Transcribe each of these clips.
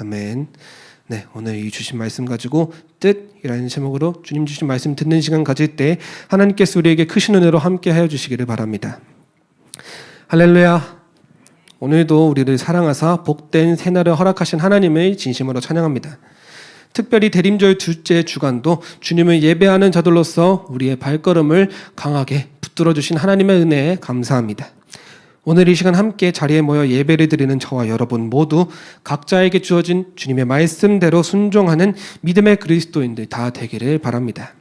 아멘. 네, 오늘 이 주신 말씀 가지고 뜻이라는 제목으로 주님 주신 말씀 듣는 시간 가질 때 하나님께서 우리에게 크신 은혜로 함께 하여 주시기를 바랍니다. 할렐루야. 오늘도 우리를 사랑하사 복된 새날을 허락하신 하나님을 진심으로 찬양합니다. 특별히 대림절 둘째 주간도 주님을 예배하는 자들로서 우리의 발걸음을 강하게 붙들어 주신 하나님의 은혜에 감사합니다. 오늘 이 시간 함께 자리에 모여 예배를 드리는 저와 여러분 모두 각자에게 주어진 주님의 말씀대로 순종하는 믿음의 그리스도인들 다 되기를 바랍니다.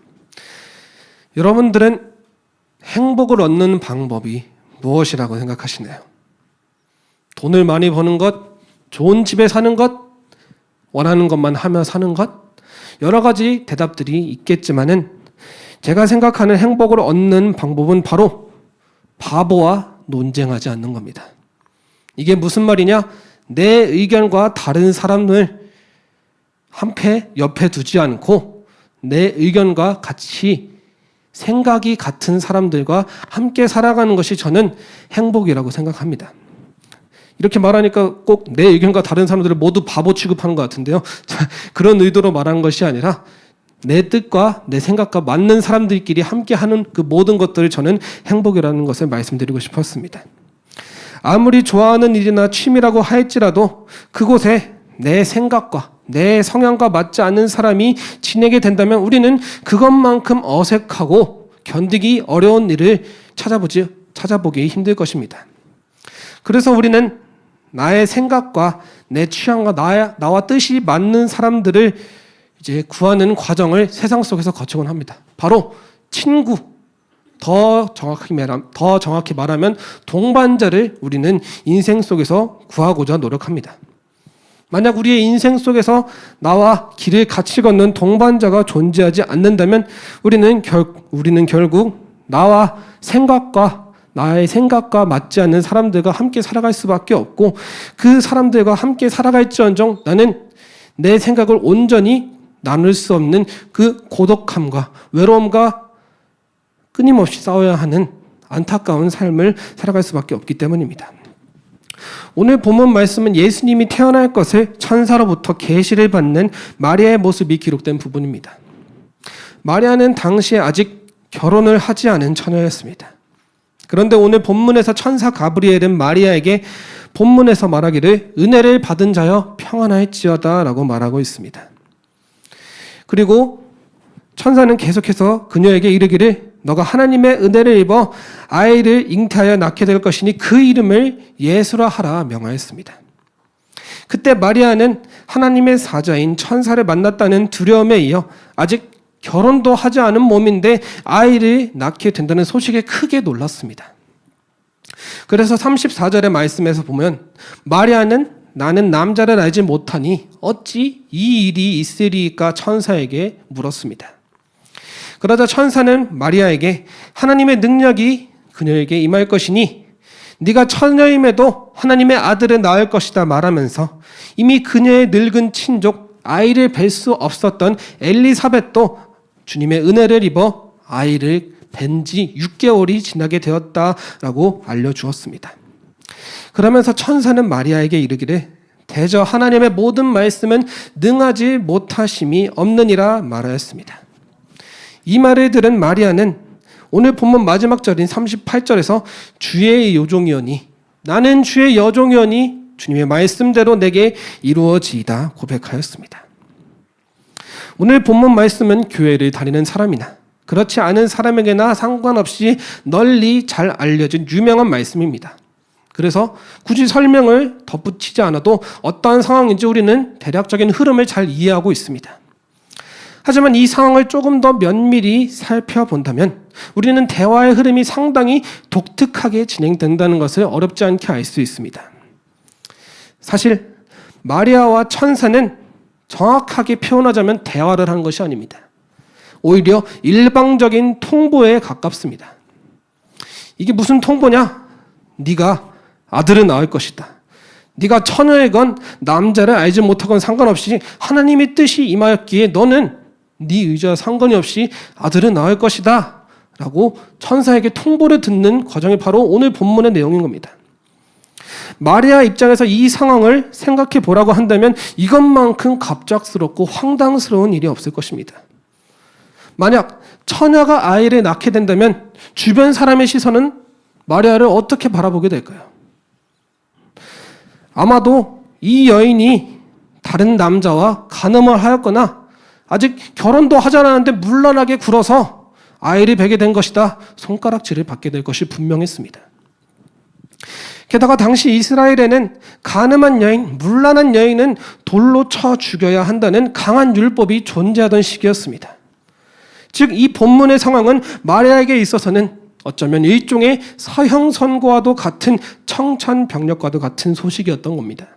여러분들은 행복을 얻는 방법이 무엇이라고 생각하시나요? 돈을 많이 버는 것, 좋은 집에 사는 것, 원하는 것만 하며 사는 것, 여러 가지 대답들이 있겠지만은 제가 생각하는 행복을 얻는 방법은 바로 바보와 논쟁하지 않는 겁니다. 이게 무슨 말이냐? 내 의견과 다른 사람을 한패 옆에 두지 않고 내 의견과 같이 생각이 같은 사람들과 함께 살아가는 것이 저는 행복이라고 생각합니다. 이렇게 말하니까 꼭 내 의견과 다른 사람들을 모두 바보 취급하는 것 같은데요. 그런 의도로 말한 것이 아니라 내 뜻과 내 생각과 맞는 사람들끼리 함께 하는 그 모든 것들을 저는 행복이라는 것을 말씀드리고 싶었습니다. 아무리 좋아하는 일이나 취미라고 할지라도 그곳에 내 생각과 내 성향과 맞지 않는 사람이 지내게 된다면 우리는 그것만큼 어색하고 견디기 어려운 일을 찾아보지 찾아보기 힘들 것입니다. 그래서 우리는 나의 생각과 내 취향과 나의, 나와 뜻이 맞는 사람들을 이제 구하는 과정을 세상 속에서 거치곤 합니다. 바로 친구, 더 정확히 말하면, 더 정확히 말하면 동반자를 우리는 인생 속에서 구하고자 노력합니다. 만약 우리의 인생 속에서 나와 길을 같이 걷는 동반자가 존재하지 않는다면 우리는 결, 우리는 결국 나와 생각과 나의 생각과 맞지 않는 사람들과 함께 살아갈 수밖에 없고 그 사람들과 함께 살아갈지언정 나는 내 생각을 온전히 나눌 수 없는 그 고독함과 외로움과 끊임없이 싸워야 하는 안타까운 삶을 살아갈 수밖에 없기 때문입니다. 오늘 본문 말씀은 예수님이 태어날 것을 천사로부터 계시를 받는 마리아의 모습이 기록된 부분입니다. 마리아는 당시에 아직 결혼을 하지 않은 처녀였습니다. 그런데 오늘 본문에서 천사 가브리엘은 마리아에게 본문에서 말하기를 은혜를 받은 자여 평안할지어다라고 말하고 있습니다. 그리고 천사는 계속해서 그녀에게 이르기를 너가 하나님의 은혜를 입어 아이를 잉태하여 낳게 될 것이니 그 이름을 예수라 하라 명하였습니다. 그때 마리아는 하나님의 사자인 천사를 만났다는 두려움에 이어 아직 결혼도 하지 않은 몸인데 아이를 낳게 된다는 소식에 크게 놀랐습니다. 그래서 34절의 말씀에서 보면 마리아는 나는 남자를 알지 못하니 어찌 이 일이 있으리까 천사에게 물었습니다. 그러자 천사는 마리아에게 하나님의 능력이 그녀에게 임할 것이니 네가 처녀임에도 하나님의 아들을 낳을 것이다 말하면서 이미 그녀의 늙은 친족 아이를 뵐 수 없었던 엘리사벳도 주님의 은혜를 입어 아이를 뵌 지 6개월이 지나게 되었다라고 알려주었습니다. 그러면서 천사는 마리아에게 이르기를 대저 하나님의 모든 말씀은 능하지 못하심이 없느니라 말하였습니다. 이 말을 들은 마리아는 오늘 본문 마지막 절인 38절에서 주의 요종이오니 나는 주의 여종이오니 주님의 말씀대로 내게 이루어지이다 고백하였습니다. 오늘 본문 말씀은 교회를 다니는 사람이나 그렇지 않은 사람에게나 상관없이 널리 잘 알려진 유명한 말씀입니다. 그래서 굳이 설명을 덧붙이지 않아도 어떠한 상황인지 우리는 대략적인 흐름을 잘 이해하고 있습니다. 하지만 이 상황을 조금 더 면밀히 살펴본다면 우리는 대화의 흐름이 상당히 독특하게 진행된다는 것을 어렵지 않게 알 수 있습니다. 사실 마리아와 천사는 정확하게 표현하자면 대화를 한 것이 아닙니다. 오히려 일방적인 통보에 가깝습니다. 이게 무슨 통보냐? 네가 아들을 낳을 것이다. 네가 처녀이건 남자를 알지 못하건 상관없이 하나님의 뜻이 임하였기에 너는 네 의지와 상관이 없이 아들을 낳을 것이다. 라고 천사에게 통보를 듣는 과정이 바로 오늘 본문의 내용인 겁니다. 마리아 입장에서 이 상황을 생각해 보라고 한다면 이것만큼 갑작스럽고 황당스러운 일이 없을 것입니다. 만약 처녀가 아이를 낳게 된다면 주변 사람의 시선은 마리아를 어떻게 바라보게 될까요? 아마도 이 여인이 다른 남자와 간음을 하였거나 아직 결혼도 하지 않았는데 물란하게 굴어서 아이를 베게 된 것이다. 손가락질을 받게 될 것이 분명했습니다. 게다가 당시 이스라엘에는 가늠한 여인, 물란한 여인은 돌로 쳐 죽여야 한다는 강한 율법이 존재하던 시기였습니다. 즉, 이 본문의 상황은 마리아에게 있어서는 어쩌면 일종의 사형 선고와도 같은 청천벽력과도 같은 소식이었던 겁니다.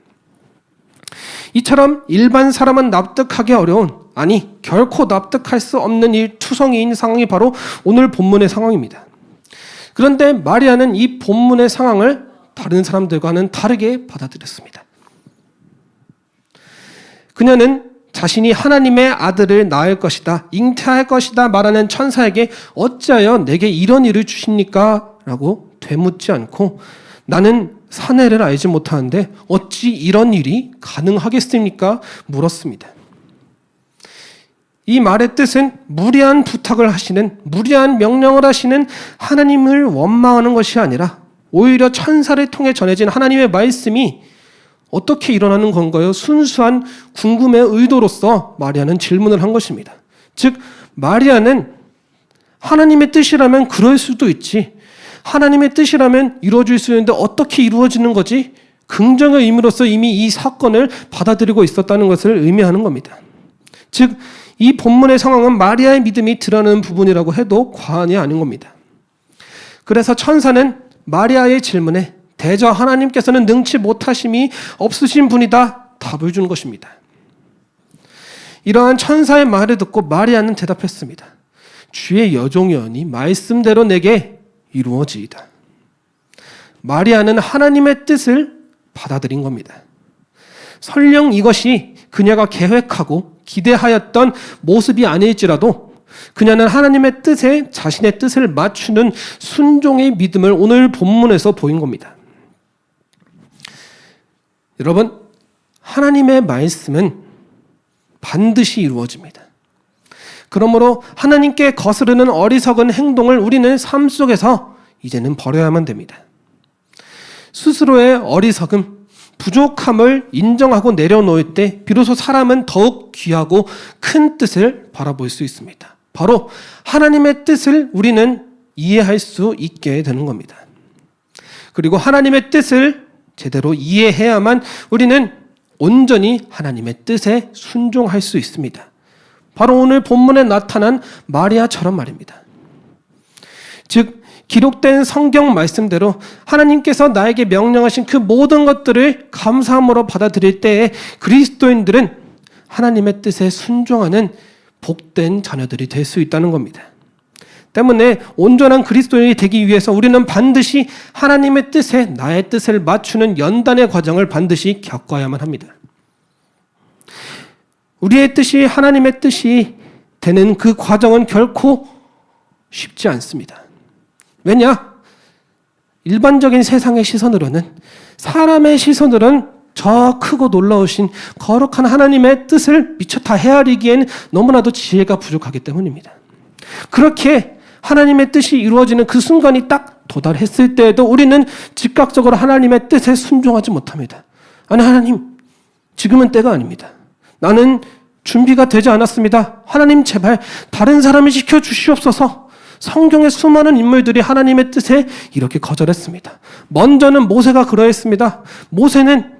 이처럼 일반 사람은 납득하기 어려운 아니 결코 납득할 수 없는 이 투성이인 상황이 바로 오늘 본문의 상황입니다. 그런데 마리아는 이 본문의 상황을 다른 사람들과는 다르게 받아들였습니다. 그녀는 자신이 하나님의 아들을 낳을 것이다, 잉태할 것이다 말하는 천사에게 어찌하여 내게 이런 일을 주십니까? 라고 되묻지 않고 나는 사내를 알지 못하는데 어찌 이런 일이 가능하겠습니까? 물었습니다. 이 말의 뜻은 무리한 부탁을 하시는, 무리한 명령을 하시는 하나님을 원망하는 것이 아니라 오히려 천사를 통해 전해진 하나님의 말씀이 어떻게 일어나는 건가요? 순수한 궁금의 의도로서 마리아는 질문을 한 것입니다. 즉, 마리아는 하나님의 뜻이라면 그럴 수도 있지. 하나님의 뜻이라면 이루어질 수 있는데 어떻게 이루어지는 거지? 긍정의 의미로서 이미 이 사건을 받아들이고 있었다는 것을 의미하는 겁니다. 즉, 이 본문의 상황은 마리아의 믿음이 드러나는 부분이라고 해도 과언이 아닌 겁니다. 그래서 천사는 마리아의 질문에 대저 하나님께서는 능치 못하심이 없으신 분이다 답을 준 것입니다. 이러한 천사의 말을 듣고 마리아는 대답했습니다. 주의 여종이니 말씀대로 내게 이루어지이다. 마리아는 하나님의 뜻을 받아들인 겁니다. 설령 이것이 그녀가 계획하고 기대하였던 모습이 아닐지라도 그녀는 하나님의 뜻에 자신의 뜻을 맞추는 순종의 믿음을 오늘 본문에서 보인 겁니다. 여러분, 하나님의 말씀은 반드시 이루어집니다. 그러므로 하나님께 거스르는 어리석은 행동을 우리는 삶 속에서 이제는 버려야만 됩니다. 스스로의 어리석음, 부족함을 인정하고 내려놓을 때 비로소 사람은 더욱 귀하고 큰 뜻을 바라볼 수 있습니다. 바로 하나님의 뜻을 우리는 이해할 수 있게 되는 겁니다. 그리고 하나님의 뜻을 제대로 이해해야만 우리는 온전히 하나님의 뜻에 순종할 수 있습니다. 바로 오늘 본문에 나타난 마리아처럼 말입니다. 즉, 기록된 성경 말씀대로 하나님께서 나에게 명령하신 그 모든 것들을 감사함으로 받아들일 때에 그리스도인들은 하나님의 뜻에 순종하는 복된 자녀들이 될 수 있다는 겁니다. 때문에 온전한 그리스도인이 되기 위해서 우리는 반드시 하나님의 뜻에 나의 뜻을 맞추는 연단의 과정을 반드시 겪어야만 합니다. 우리의 뜻이 하나님의 뜻이 되는 그 과정은 결코 쉽지 않습니다. 왜냐? 일반적인 세상의 시선으로는 사람의 시선으로는 저 크고 놀라우신 거룩한 하나님의 뜻을 미처 다 헤아리기엔 너무나도 지혜가 부족하기 때문입니다. 그렇게 하나님의 뜻이 이루어지는 그 순간이 딱 도달했을 때에도 우리는 즉각적으로 하나님의 뜻에 순종하지 못합니다. 아니, 하나님, 지금은 때가 아닙니다. 나는 준비가 되지 않았습니다. 하나님, 제발 다른 사람을 시켜 주시옵소서. 성경의 수많은 인물들이 하나님의 뜻에 이렇게 거절했습니다. 먼저는 모세가 그러했습니다. 모세는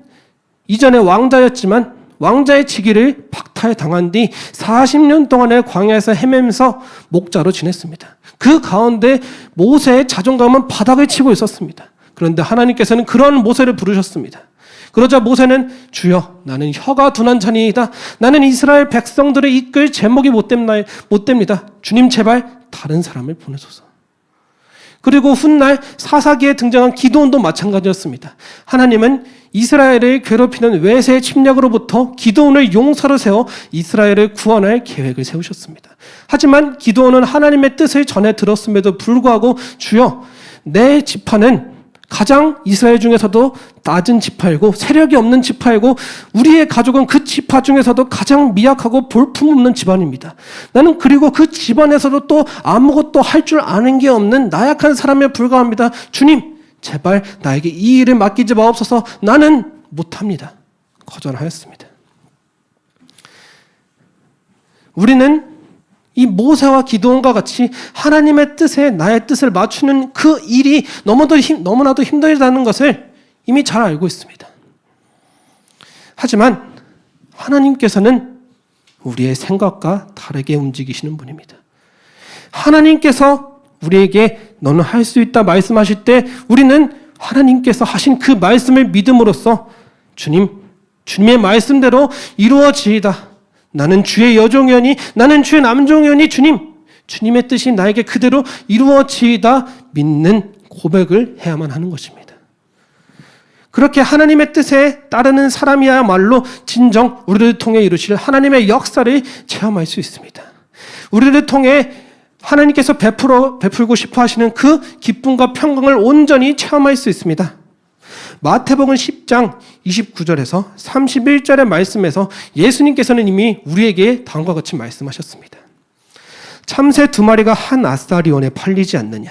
이전에 왕자였지만 왕자의 직위를 박탈 당한 뒤 40년 동안의 광야에서 헤매면서 목자로 지냈습니다. 그 가운데 모세의 자존감은 바닥을 치고 있었습니다. 그런데 하나님께서는 그런 모세를 부르셨습니다. 그러자 모세는 주여 나는 혀가 둔한 자니이다. 나는 이스라엘 백성들을 이끌 제목이 못됩니다. 주님 제발 다른 사람을 보내소서. 그리고 훗날 사사기에 등장한 기도원도 마찬가지였습니다. 하나님은 이스라엘을 괴롭히는 외세 침략으로부터 기도원을 용사로 세워 이스라엘을 구원할 계획을 세우셨습니다. 하지만 기도원은 하나님의 뜻을 전해 들었음에도 불구하고 주여 내 지파는 가장 이스라엘 중에서도 낮은 지파이고 세력이 없는 지파이고 우리의 가족은 그 지파 중에서도 가장 미약하고 볼품없는 집안입니다. 나는 그리고 그 집안에서도 또 아무것도 할 줄 아는 게 없는 나약한 사람에 불과합니다. 주님, 제발 나에게 이 일을 맡기지 마옵소서. 나는 못합니다. 거절하였습니다. 우리는 이 모세와 기도원과 같이 하나님의 뜻에 나의 뜻을 맞추는 그 일이 너무도 힘, 너무나도 힘들다는 것을 이미 잘 알고 있습니다. 하지만 하나님께서는 우리의 생각과 다르게 움직이시는 분입니다. 하나님께서 우리에게 너는 할 수 있다 말씀하실 때 우리는 하나님께서 하신 그 말씀을 믿음으로써 주님, 주님의 말씀대로 이루어지이다. 나는 주의 여종이니 나는 주의 남종이니 주님 주님의 뜻이 나에게 그대로 이루어지이다 믿는 고백을 해야만 하는 것입니다. 그렇게 하나님의 뜻에 따르는 사람이야말로 진정 우리를 통해 이루실 하나님의 역사를 체험할 수 있습니다. 우리를 통해 하나님께서 베풀어 베풀고 싶어 하시는 그 기쁨과 평강을 온전히 체험할 수 있습니다. 마태복음 10장 29절에서 31절의 말씀에서 예수님께서는 이미 우리에게 다음과 같이 말씀하셨습니다. 참새 두 마리가 한 아사리온에 팔리지 않느냐.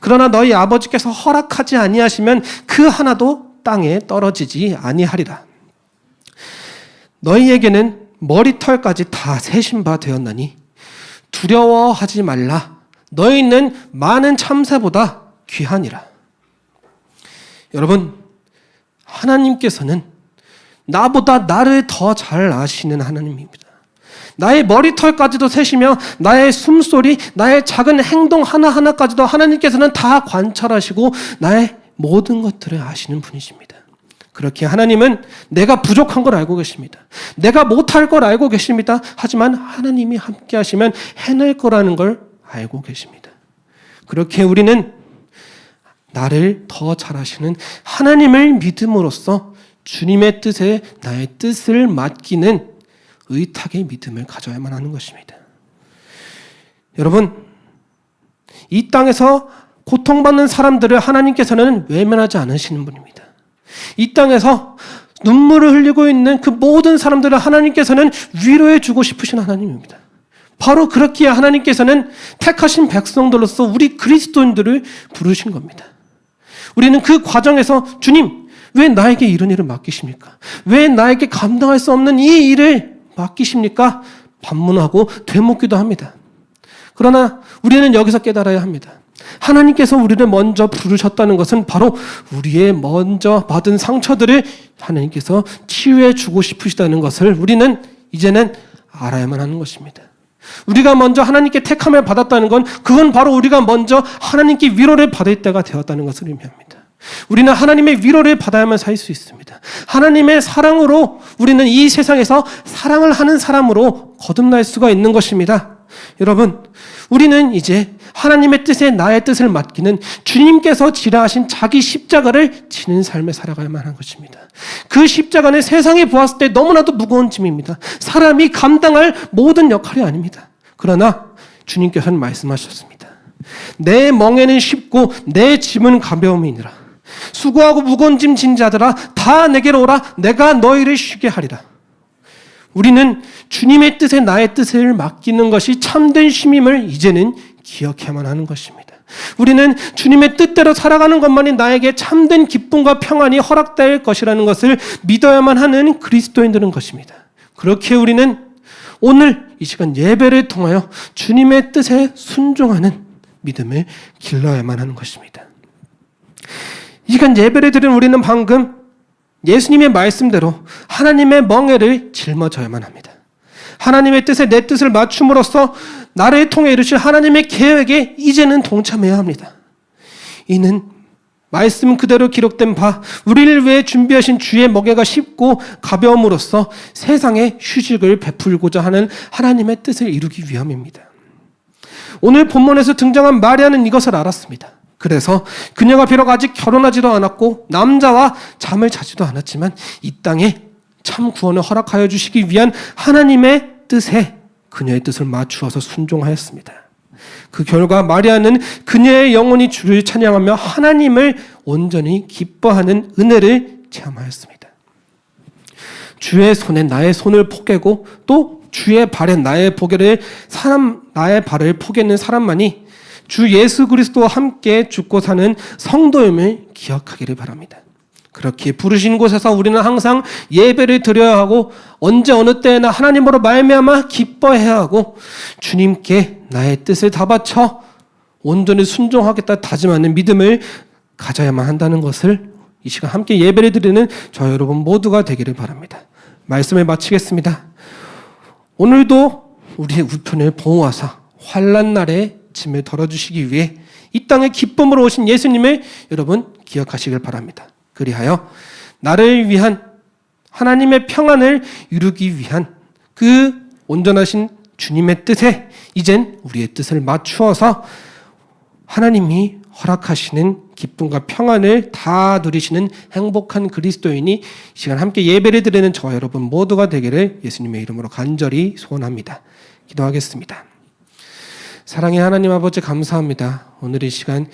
그러나 너희 아버지께서 허락하지 아니하시면 그 하나도 땅에 떨어지지 아니하리라. 너희에게는 머리털까지 다 세신 바 되었나니 두려워하지 말라. 너희는 많은 참새보다 귀하니라. 여러분, 하나님께서는 나보다 나를 더 잘 아시는 하나님입니다. 나의 머리털까지도 세시며 나의 숨소리, 나의 작은 행동 하나하나까지도 하나님께서는 다 관찰하시고 나의 모든 것들을 아시는 분이십니다. 그렇게 하나님은 내가 부족한 걸 알고 계십니다. 내가 못할 걸 알고 계십니다. 하지만 하나님이 함께 하시면 해낼 거라는 걸 알고 계십니다. 그렇게 우리는 나를 더 잘하시는 하나님을 믿음으로써 주님의 뜻에 나의 뜻을 맡기는 의탁의 믿음을 가져야만 하는 것입니다. 여러분, 이 땅에서 고통받는 사람들을 하나님께서는 외면하지 않으시는 분입니다. 이 땅에서 눈물을 흘리고 있는 그 모든 사람들을 하나님께서는 위로해 주고 싶으신 하나님입니다. 바로 그렇기에 하나님께서는 택하신 백성들로서 우리 그리스도인들을 부르신 겁니다. 우리는 그 과정에서 주님, 왜 나에게 이런 일을 맡기십니까? 왜 나에게 감당할 수 없는 이 일을 맡기십니까? 반문하고 되묻기도 합니다. 그러나 우리는 여기서 깨달아야 합니다. 하나님께서 우리를 먼저 부르셨다는 것은 바로 우리의 먼저 받은 상처들을 하나님께서 치유해 주고 싶으시다는 것을 우리는 이제는 알아야만 하는 것입니다. 우리가 먼저 하나님께 택함을 받았다는 건 그건 바로 우리가 먼저 하나님께 위로를 받을 때가 되었다는 것을 의미합니다. 우리는 하나님의 위로를 받아야만 살 수 있습니다. 하나님의 사랑으로 우리는 이 세상에서 사랑을 하는 사람으로 거듭날 수가 있는 것입니다. 여러분, 우리는 이제 하나님의 뜻에 나의 뜻을 맡기는 주님께서 지라하신 자기 십자가를 지는 삶에 살아가야만 하는 것입니다. 그 십자가는 세상에 보았을 때 너무나도 무거운 짐입니다. 사람이 감당할 모든 역할이 아닙니다. 그러나 주님께서는 말씀하셨습니다. 내 멍에는 쉽고 내 짐은 가벼움이니라. 수고하고 무거운 짐진 자들아 다 내게로 오라 내가 너희를 쉬게 하리라. 우리는 주님의 뜻에 나의 뜻을 맡기는 것이 참된 쉼임을 이제는 기억해야만 하는 것입니다. 우리는 주님의 뜻대로 살아가는 것만이 나에게 참된 기쁨과 평안이 허락될 것이라는 것을 믿어야만 하는 그리스도인들은 것입니다. 그렇게 우리는 오늘 이 시간 예배를 통하여 주님의 뜻에 순종하는 믿음을 길러야만 하는 것입니다. 이 시간 예배를 드린 우리는 방금 예수님의 말씀대로 하나님의 멍에를 짊어져야만 합니다. 하나님의 뜻에 내 뜻을 맞춤으로써 나를 통해 이루실 하나님의 계획에 이제는 동참해야 합니다. 이는 말씀 그대로 기록된 바 우리를 위해 준비하신 주의 먹여가 쉽고 가벼움으로써 세상에 휴식을 베풀고자 하는 하나님의 뜻을 이루기 위함입니다. 오늘 본문에서 등장한 마리아는 이것을 알았습니다. 그래서 그녀가 비록 아직 결혼하지도 않았고 남자와 잠을 자지도 않았지만 이 땅에 참 구원을 허락하여 주시기 위한 하나님의 뜻에 그녀의 뜻을 맞추어서 순종하였습니다. 그 결과 마리아는 그녀의 영혼이 주를 찬양하며 하나님을 온전히 기뻐하는 은혜를 체험하였습니다. 주의 손에 나의 손을 포개고 또 주의 발에 나의 보게를 사람 나의 발을 포개는 사람만이 주 예수 그리스도와 함께 죽고 사는 성도임을 기억하기를 바랍니다. 그렇게 부르신 곳에서 우리는 항상 예배를 드려야 하고 언제 어느 때나 하나님으로 말미암아 기뻐해야 하고 주님께 나의 뜻을 다 바쳐 온전히 순종하겠다 다짐하는 믿음을 가져야만 한다는 것을 이 시간 함께 예배를 드리는 저 여러분 모두가 되기를 바랍니다. 말씀을 마치겠습니다. 오늘도 우리의 우편을 보호하사 환란 날에 짐을 덜어주시기 위해 이 땅에 기쁨으로 오신 예수님을 여러분 기억하시길 바랍니다. 그리하여 나를 위한 하나님의 평안을 이루기 위한 그 온전하신 주님의 뜻에 이젠 우리의 뜻을 맞추어서 하나님이 허락하시는 기쁨과 평안을 다 누리시는 행복한 그리스도인이 이 시간 함께 예배를 드리는 저와 여러분 모두가 되기를 예수님의 이름으로 간절히 소원합니다. 기도하겠습니다. 사랑의 하나님 아버지 감사합니다. 오늘 이 시간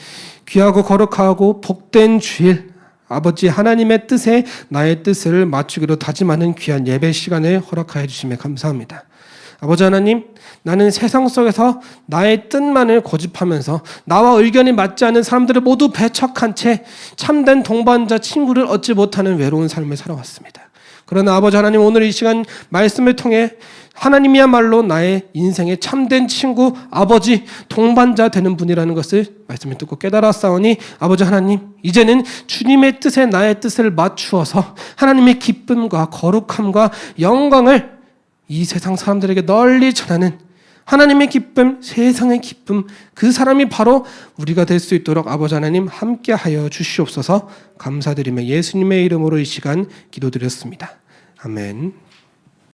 귀하고 거룩하고 복된 주일 아버지 하나님의 뜻에 나의 뜻을 맞추기로 다짐하는 귀한 예배 시간을 허락하여 주심에 감사합니다. 아버지 하나님, 나는 세상 속에서 나의 뜻만을 고집하면서 나와 의견이 맞지 않는 사람들을 모두 배척한 채 참된 동반자 친구를 얻지 못하는 외로운 삶을 살아왔습니다. 그러나 아버지 하나님 오늘 이 시간 말씀을 통해 하나님이야말로 나의 인생의 참된 친구, 아버지, 동반자 되는 분이라는 것을 말씀을 듣고 깨달았사오니 아버지 하나님 이제는 주님의 뜻에 나의 뜻을 맞추어서 하나님의 기쁨과 거룩함과 영광을 이 세상 사람들에게 널리 전하는 하나님의 기쁨, 세상의 기쁨, 그 사람이 바로 우리가 될 수 있도록 아버지 하나님 함께하여 주시옵소서 감사드리며 예수님의 이름으로 이 시간 기도드렸습니다. 아멘.